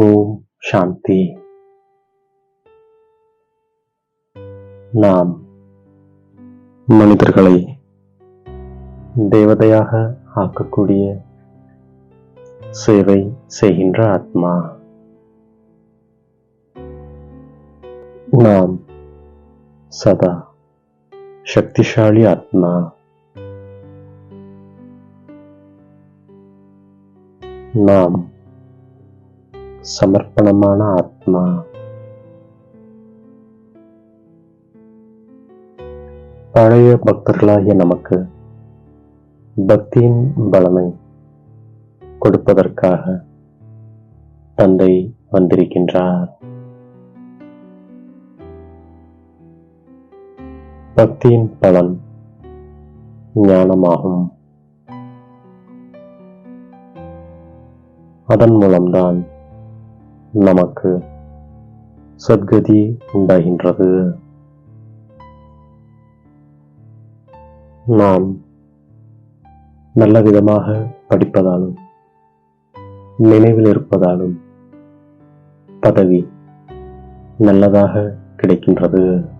ஓம் சாந்தி நாம் மனிதர்களை தேவதையாக ஆக்கக்கூடிய சேவை செய்கின்ற ஆத்மா. நாம் சதா சக்திசாலி ஆத்மா. நாம் சமர்ப்பணமான ஆத்மா. பழைய பக்தர்களாகிய நமக்கு பக்தியின் பலனை கொடுப்பதற்காக தந்தை வந்திருக்கின்றார். பக்தியின் பலன் ஞானமாகும். அதன் மூலம்தான் நமக்கு சத்கதி உண்டாகின்றது. நாம் நல்ல விதமாக படிப்பதாலும் நினைவில் இருப்பதாலும் பதவி நல்லதாக கிடைக்கின்றது.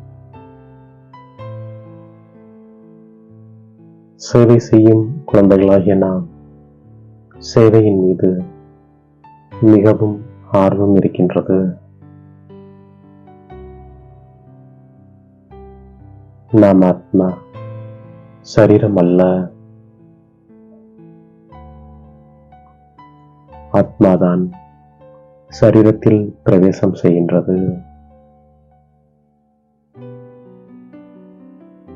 சேவை செய்யும் குழந்தைகளாகிய நாம் சேவையின் மீது மிகவும் ஆர்வம் இருக்கின்றது. நாம் ஆத்மா சரீரம் அல்ல. ஆத்மாதான் சரீரத்தில் பிரவேசம் செய்கின்றது.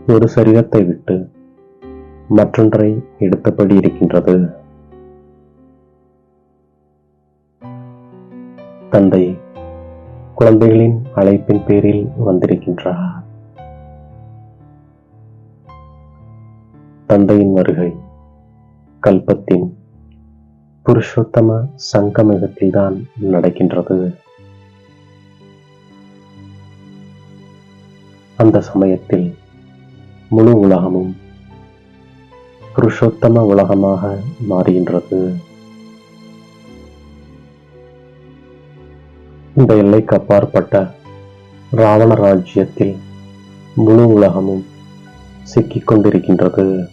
ஒரு சரீரத்தை விட்டு மற்றொன்றை எடுத்தபடி இருக்கின்றது. தந்தை குழந்தைகளின் அழைப்பின் பேரில் வந்திருக்கின்றார். தந்தையின் வருகை கல்பத்தின் புருஷோத்தம சங்கமிகத்தில்தான் நடக்கின்றது. அந்த சமயத்தில் முழு உலகமும் புருஷோத்தம உலகமாக மாறுகின்றது. இந்த எல்லைக்கு அப்பாற்பட்ட ராவண ராஜ்யத்தில் முழு உலகமும் சிக்கிக் கொண்டிருக்கின்றது.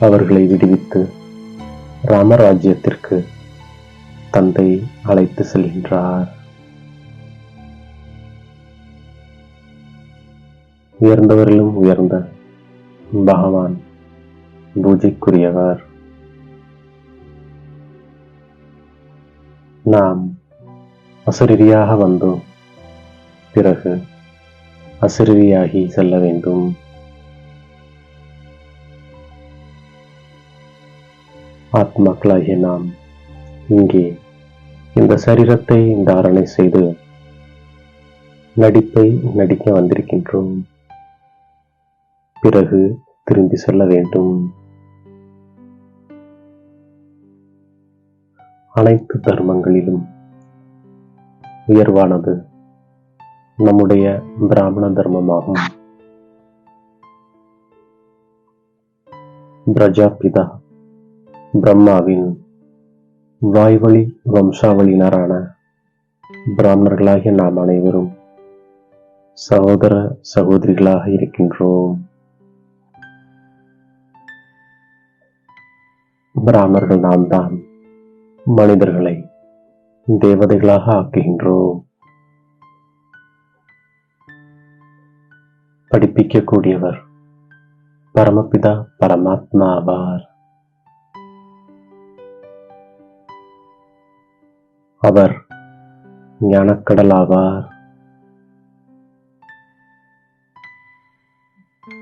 அவர்களை விடுவித்து ராமராஜ்யத்திற்கு தந்தை அழைத்து செல்கின்றார். உயர்ந்தவரிலும் உயர்ந்த பகவான் பூஜைக்குரியவர். நாம் அசரீரியாக வந்தோம். பிறகு அசரீரியாகி செல்ல வேண்டும். ஆத்மாக்களாகிய நாம் இங்கே இந்த சரீரத்தை தாரணை செய்து நடிப்பை நடிக்க வந்திருக்கின்றோம். பிறகு திரும்பி செல்ல வேண்டும். அனைத்து தர்மங்களிலும் உயர்வானது நம்முடைய பிராமண தர்மமாகும். பிரஜாபிதா பிரம்மாவின் வாய்வழி வம்சாவளியினரான பிராமணர்களாகிய நாம் அனைவரும் சகோதர சகோதரிகளாக இருக்கின்றோம். பிராமணர்கள் நாம் தான் மனிதர்களை தேவதைகளாக ஆக்குகின்றோம். படிப்பிக்கக்கூடியவர் பரமபிதா பரமாத்மா ஆவார் அவர் ஞானக்கடல் ஆவார்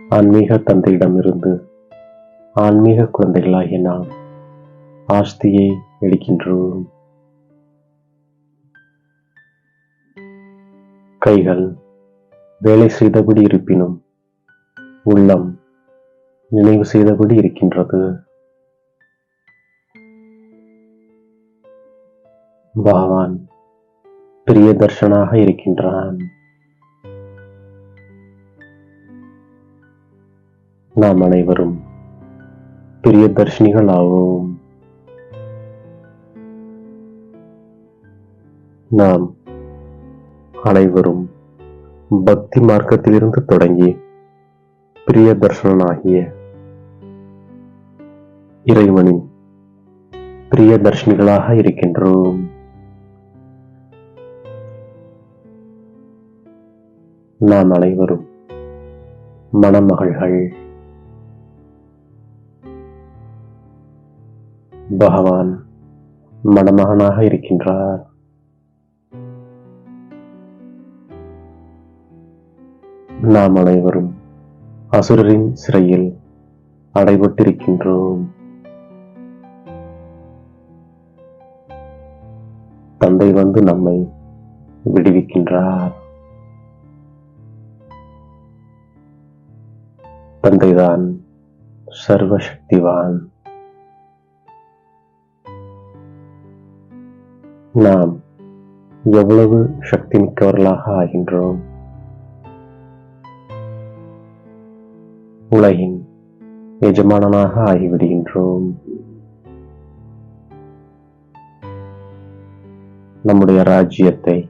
ஆன்மீக தந்தையிடமிருந்து ஆன்மீக குழந்தைகளாகிய நாம் ஆஸ்தியை எடுக்கின்றோம். கைகள் வேலை செய்தபடி இருப்பினும் உள்ளம் நினைவு செய்தபடி இருக்கின்றது. பகவான் பிரியதர்ஷனாக இருக்கின்றான். நாம் அனைவரும் பிரியதர்ஷினிகள் ஆவோம் நாம் அனைவரும் பக்தி மார்க்கத்திலிருந்து தொடங்கி பிரிய தர்ஷனாகிய இறைவனின் பிரிய தர்ஷினிகளாக இருக்கின்றோம். நாம் அனைவரும் மணமகள்கள். பகவான் மணமகனாக இருக்கின்றார். நாம் அனைவரும் அசுரரின் சிறையில் அடைபட்டிருக்கின்றோம். தந்தை வந்து நம்மை விடுவிக்கின்றார். தந்தைதான் சர்வசக்திவான். நாம் எவ்வளவு சக்தி மிக்கவர்களாக ஆகின்றோம்? உலகின் எஜமானனாக ஆகிவிடுகின்றோம். நம்முடைய ராஜ்யத்தை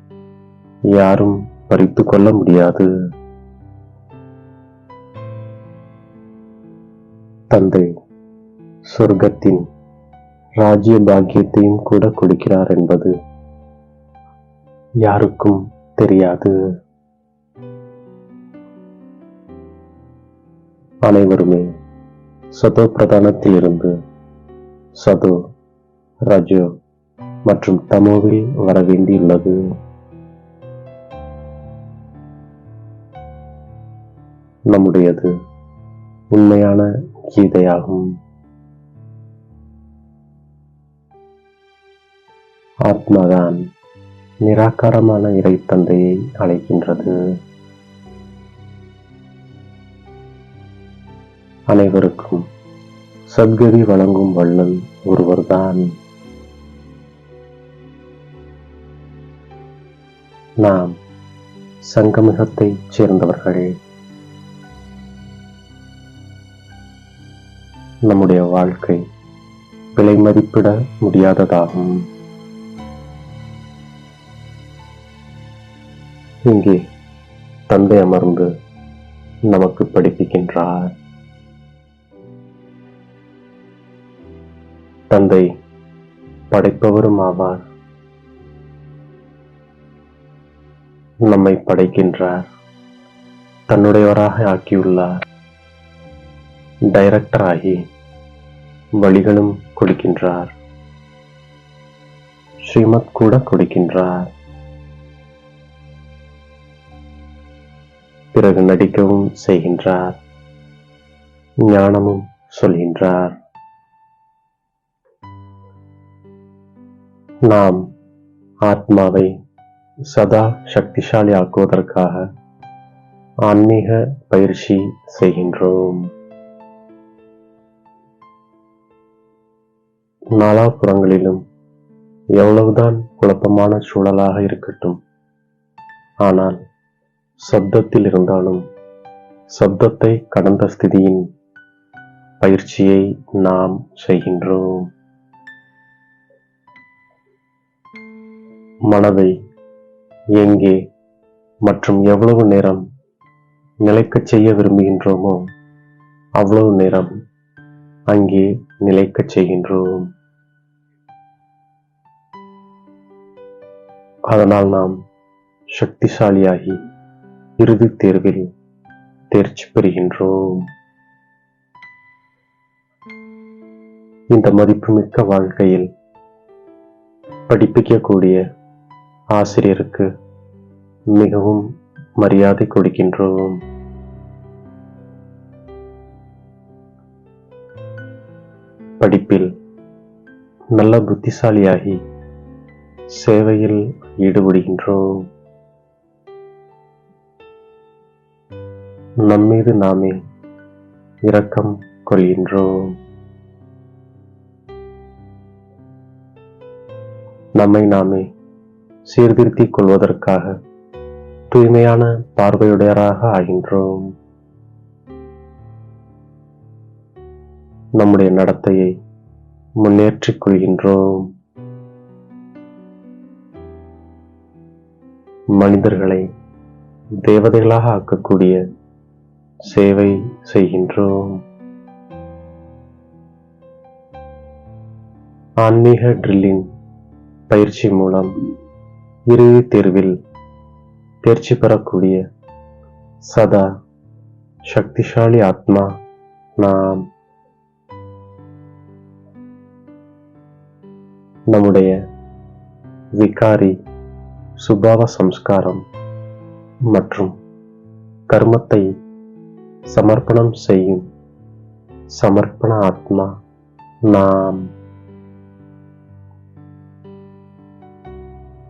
யாரும் பறித்து கொள்ள முடியாது. தந்தை சொர்க்கத்தின் ராஜ்ய பாக்கியத்தையும் கூட கொடுக்கிறார் என்பது யாருக்கும் தெரியாது. அனைவருமே சதோ பிரதானத்தில் இருந்து சதோ ரஜோ மற்றும் தமோவில் வர வேண்டியுள்ளது. நம்முடையது உண்மையான கீதையாகும். ஆத்மாதான் நிராகாரமான இறைத்தந்தையை அழைக்கின்றது. அனைவருக்கும் சத்கதி வழங்கும் வள்ளல் ஒருவர்தான். நாம் சங்கமிகத்தைச் சேர்ந்தவர்கள் நம்முடைய வாழ்க்கை விலை மதிப்பிட முடியாததாகும். இங்கே தந்தை அமர்ந்து நமக்கு படிப்பிக்கின்றார். தந்தை படைப்பவரும் ஆவார். நம்மை படைக்கின்றார். தன்னுடையவராக ஆக்கியுள்ளார். டைரக்டர் ஆகி வழிகளும் கொடுக்கின்றார். ஸ்ரீமத் கூட கொடுக்கின்றார். பிறகு நடிக்கவும் செய்கின்றார். ஞானமும் சொல்கின்றார். நாம் ஆத்மாவை சதா சக்திசாலி ஆக்குவதற்காக ஆன்மீக பயிற்சி செய்கின்றோம். நாலாபுறங்களிலும் எவ்வளவுதான் குழப்பமான சூழலாக இருக்கட்டும் ஆனால் சப்தத்தில் இருந்தாலும் சப்தத்தை கடந்த ஸ்திதியின் பயிற்சியை நாம் செய்கின்றோம். மனதை எங்கே மற்றும் எவ்வளவு நேரம் நிலைக்கச் செய்ய விரும்புகின்றோமோ அவ்வளவு நேரம் அங்கே நிலைக்கச் செய்கின்றோம். அதனால் நாம் சக்திசாலியாகி இறுதித் தேர்வில் தேர்ச்சி பெறுகின்றோம். இந்த மதிப்புமிக்க வாழ்க்கையில் படிப்பிக்கக்கூடிய ஆசிரியருக்கு மிகவும் மரியாதை கொடுக்கின்றோம். படிப்பில் நல்ல புத்திசாலியாகி சேவையில் ஈடுபடுகின்றோம். நம்மீது நாமே இரக்கம் கொள்கின்றோம். நம்மை நாமே சீர்திருத்திக் கொள்வதற்காக தூய்மையான பார்வையுடையராக ஆகின்றோம். நம்முடைய நடத்தையை முன்னேற்றிக் கொள்கின்றோம். மனிதர்களை தேவதைகளாக ஆக்கக்கூடிய சேவை செய்கின்றோம். ஆன்மீக ட்ரில்லின் பயிற்சி மூலம் இறுதி தேர்வில் தேர்ச்சி பெறக்கூடிய சதா சக்திசாலி ஆத்மா நாம் நம்முடைய விகாரி சுபாவ சம்ஸ்காரம் மற்றும் கர்மத்தை சமர்ப்பணம் செய்யும் சமர்ப்பண ஆத்மா நாம்